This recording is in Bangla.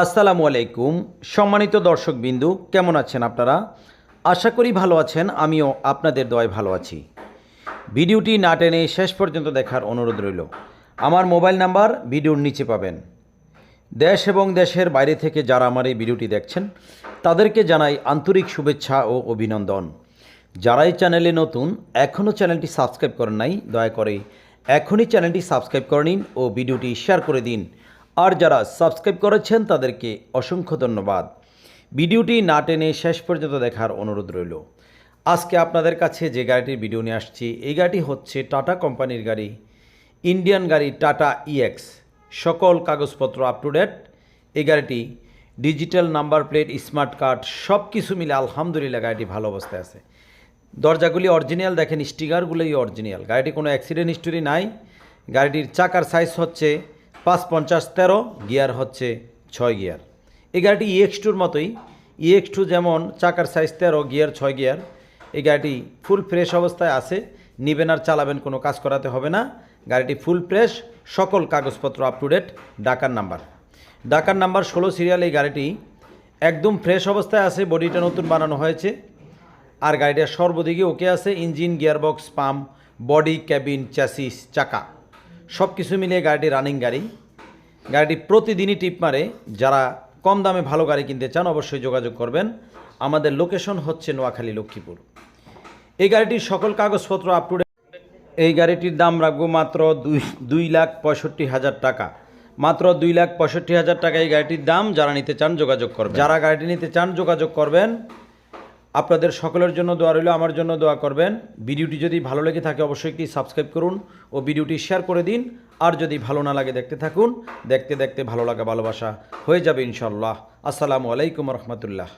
আসসালামু আলাইকুম। সম্মানিত দর্শকবিন্দু, কেমন আছেন আপনারা? আশা করি ভালো আছেন, আমিও আপনাদের দয় ভালো আছি। ভিডিওটি না টেনে শেষ পর্যন্ত দেখার অনুরোধ রইল। আমার মোবাইল নাম্বার ভিডিওর নিচে পাবেন। দেশ এবং দেশের বাইরে থেকে যারা আমার এই ভিডিওটি দেখছেন, তাদেরকে জানাই আন্তরিক শুভেচ্ছা ও অভিনন্দন। যারা এই চ্যানেলে নতুন এখনও চ্যানেলটি সাবস্ক্রাইব করেন নাই, দয়া করে এখনই চ্যানেলটি সাবস্ক্রাইব করে নিন ও ভিডিওটি শেয়ার করে দিন। আর যারা সাবস্ক্রাইব করেছেন তাদেরকে অসংখ্য ধন্যবাদ। ভিডিওটি না টেনে শেষ পর্যন্ত দেখার অনুরোধ রইল। আজকে আপনাদের কাছে যে গাড়িটির ভিডিও নিয়ে আসছি, এই গাড়িটি হচ্ছে টাটা কোম্পানির গাড়ি, ইন্ডিয়ান গাড়ি টাটা ইএক্স সকল কাগজপত্র আপ টু ডেট এই গাড়িটি digital number plate, smart card সব কিছু মিলে আলহামদুলিল্লাহ গাড়িটি ভালো অবস্থায় আছে। দরজাগুলি অরিজিনাল, দেখেন স্টিকারগুলোই অরিজিনাল। গাড়িটি কোনো অ্যাক্সিডেন্ট হিস্টোরি নাই। গাড়িটির চাকার সাইজ হচ্ছে পাঁচ পঞ্চাশ তেরো, গিয়ার হচ্ছে ছয় গিয়ার। এই গাড়িটি ইএক্স টুর মতোই। ইএক্স টু যেমন চাকার সাইজ তেরো, গিয়ার ছয় গিয়ার, এই গাড়িটি ফুল ফ্রেশ অবস্থায় আছে। নিবেন আর চালাবেন কোনো কাজ করাতে হবে না। গাড়িটি ফুল ফ্রেশ সকল কাগজপত্র আপ টু ডেট ডাকার নাম্বার ডাকার নাম্বার ষোলো সিরিয়াল এই গাড়িটি একদম ফ্রেশ অবস্থায় আছে বডিটা নতুন বানানো হয়েছে। আর গাড়িটা সর্বদিকে ওকে আছে engine gearbox pump body cabin chassis চাকা। সব কিছু মিলিয়ে গাড়িটি রানিং গাড়ি। গাড়িটি প্রতিদিনই টিপ মারে। যারা কম দামে ভালো গাড়ি কিনতে চান অবশ্যই যোগাযোগ করবেন। আমাদের লোকেশন হচ্ছে নোয়াখালী লক্ষ্মীপুর। এই গাড়িটির সকল কাগজপত্র আপ টু এই গাড়িটির দাম রাখব মাত্র দুই দুই লাখ পঁয়ষট্টি হাজার টাকা। মাত্র দুই লাখ পঁয়ষট্টি হাজার টাকা এই গাড়িটির দাম। যারা নিতে চান যোগাযোগ করবেন। যারা গাড়িটি নিতে চান যোগাযোগ করবেন। আপনাদের সকলের জন্য দোয়া রইল, আমার জন্য দোয়া করবেন। ভিডিওটি যদি ভালো লেগে থাকে, অবশ্যই একটি সাবস্ক্রাইব করুন ও ভিডিওটি শেয়ার করে দিন। আর যদি ভালো না লাগে, দেখতে থাকুন। দেখতে দেখতে ভালো লাগা, ভালোবাসা হয়ে যাবে ইনশাল্লাহ আসসালামু আলাইকুম রহমতুল্লাহ।